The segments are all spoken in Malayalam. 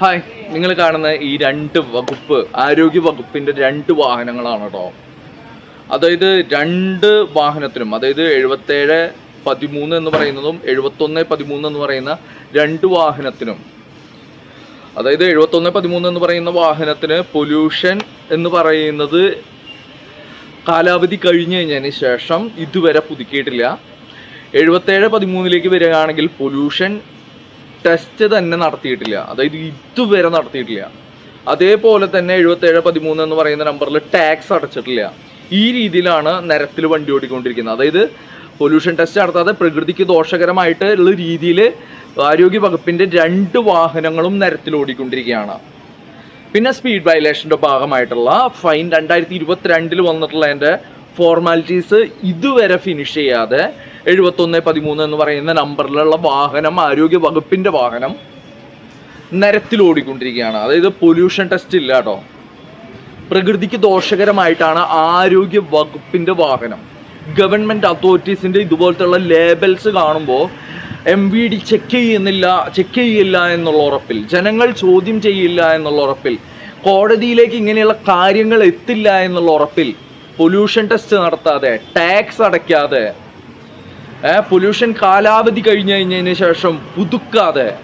ഹായ് നിങ്ങൾ കാണുന്ന ഈ രണ്ട് വകുപ്പ് ആരോഗ്യ വകുപ്പിന്റെ രണ്ട് വാഹനങ്ങളാണ് കേട്ടോ അതായത് രണ്ട് വാഹനത്തിനും അതായത് എഴുപത്തേഴ് പതിമൂന്ന് എന്ന് പറയുന്നതും എഴുപത്തൊന്ന് പതിമൂന്ന് എന്ന് പറയുന്ന രണ്ട് വാഹനത്തിനും. അതായത് എഴുപത്തൊന്ന് പതിമൂന്ന് എന്ന് പറയുന്ന വാഹനത്തിന് പൊല്യൂഷൻ എന്ന് പറയുന്നത് കാലാവധി കഴിഞ്ഞു കഴിഞ്ഞതിന് ശേഷം ഇതുവരെ പുതുക്കിയിട്ടില്ല. എഴുപത്തേഴ് പതിമൂന്നിലേക്ക് വരികയാണെങ്കിൽ പൊല്യൂഷൻ ടെസ്റ്റ് തന്നെ നടത്തിയിട്ടില്ല. അതായത് ഇതുവരെ നടത്തിയിട്ടില്ല. അതേപോലെ തന്നെ എഴുപത്തേഴ് പതിമൂന്ന് എന്ന് പറയുന്ന നമ്പറിൽ ടാക്സ് അടച്ചിട്ടില്ല. ഈ രീതിയിലാണ് നിരത്തിൽ വണ്ടി ഓടിക്കൊണ്ടിരിക്കുന്നത്. അതായത് പൊല്യൂഷൻ ടെസ്റ്റ് നടത്താതെ പ്രകൃതിക്ക് ദോഷകരമായിട്ട് ഉള്ള രീതിയിൽ ആരോഗ്യ വകുപ്പിന്റെ രണ്ട് വാഹനങ്ങളും നിരത്തിൽ ഓടിക്കൊണ്ടിരിക്കുകയാണ്. പിന്നെ സ്പീഡ് വയലേഷന്റെ ഭാഗമായിട്ടുള്ള ഫൈൻ രണ്ടായിരത്തി ഇരുപത്തിരണ്ടിൽ വന്നിട്ടുള്ളതിന്റെ ഫോർമാലിറ്റീസ് ഇതുവരെ ഫിനിഷ് ചെയ്യാതെ എഴുപത്തൊന്ന് പതിമൂന്ന് എന്ന് പറയുന്ന നമ്പറിലുള്ള വാഹനം ആരോഗ്യ വകുപ്പിന്റെ വാഹനം നിരത്തിൽ ഓടിക്കൊണ്ടിരിക്കുകയാണ്. അതായത് പൊല്യൂഷൻ ടെസ്റ്റ് ഇല്ല കേട്ടോ. പ്രകൃതിക്ക് ദോഷകരമായിട്ടാണ് ആരോഗ്യ വകുപ്പിന്റെ വാഹനം. ഗവൺമെന്റ് അതോറിറ്റീസിന്റെ ഇതുപോലത്തുള്ള ലേബൽസ് കാണുമ്പോൾ എം വി ഡി ചെക്ക് ചെയ്യുന്നില്ല ചെക്ക് ചെയ്യില്ല എന്നുള്ള ഉറപ്പിൽ ജനങ്ങൾ ചോദ്യം ചെയ്യില്ല എന്നുള്ള ഉറപ്പിൽ കോടതിയിലേക്ക് ഇങ്ങനെയുള്ള കാര്യങ്ങൾ എത്തില്ല എന്നുള്ള ഉറപ്പിൽ പൊല്യൂഷൻ ടെസ്റ്റ് നടത്താതെ ടാക്സ് അടയ്ക്കാതെ പൊല്യൂഷൻ കാലാവധി കഴിഞ്ഞു കഴിഞ്ഞതിന് ശേഷം പുതുക്കാതെ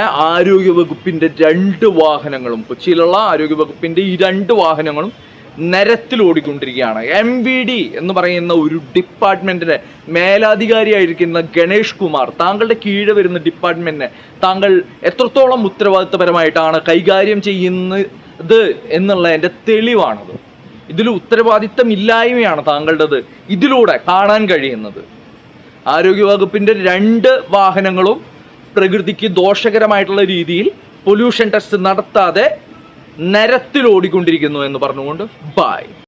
ആരോഗ്യ വകുപ്പിന്റെ രണ്ട് വാഹനങ്ങളും കൊച്ചിയിലുള്ള ആരോഗ്യ വകുപ്പിന്റെ ഈ രണ്ട് വാഹനങ്ങളും നിരത്തിൽ ഓടിക്കൊണ്ടിരിക്കുകയാണ്. എം വി ഡി എന്ന് പറയുന്ന ഒരു ഡിപ്പാർട്ട്മെന്റിന്റെ മേലാധികാരിയായിരിക്കുന്ന ഗണേഷ് കുമാർ താങ്കളുടെ കീഴെ വരുന്ന ഡിപ്പാർട്ട്മെന്റിനെ താങ്കൾ എത്രത്തോളം ഉത്തരവാദിത്തപരമായിട്ടാണ് കൈകാര്യം ചെയ്യുന്നത് എന്നുള്ളതിന്റെ തെളിവാണത്. ഇതിൽ ഉത്തരവാദിത്തമില്ലായ്മയാണ് താങ്കളുടേത്. ഇതിലൂടെ കാണാൻ കഴിയുന്നത്. ആരോഗ്യവകുപ്പിന്റെ രണ്ട് വാഹനങ്ങളും പ്രകൃതിക്ക് ദോഷകരമായിട്ടുള്ള രീതിയിൽ പൊല്യൂഷൻ ടെസ്റ്റ് നടത്താതെ നരത്തിൽ ഓടിക്കൊണ്ടിരിക്കുന്നു എന്ന് പറഞ്ഞുകൊണ്ട് ബായ്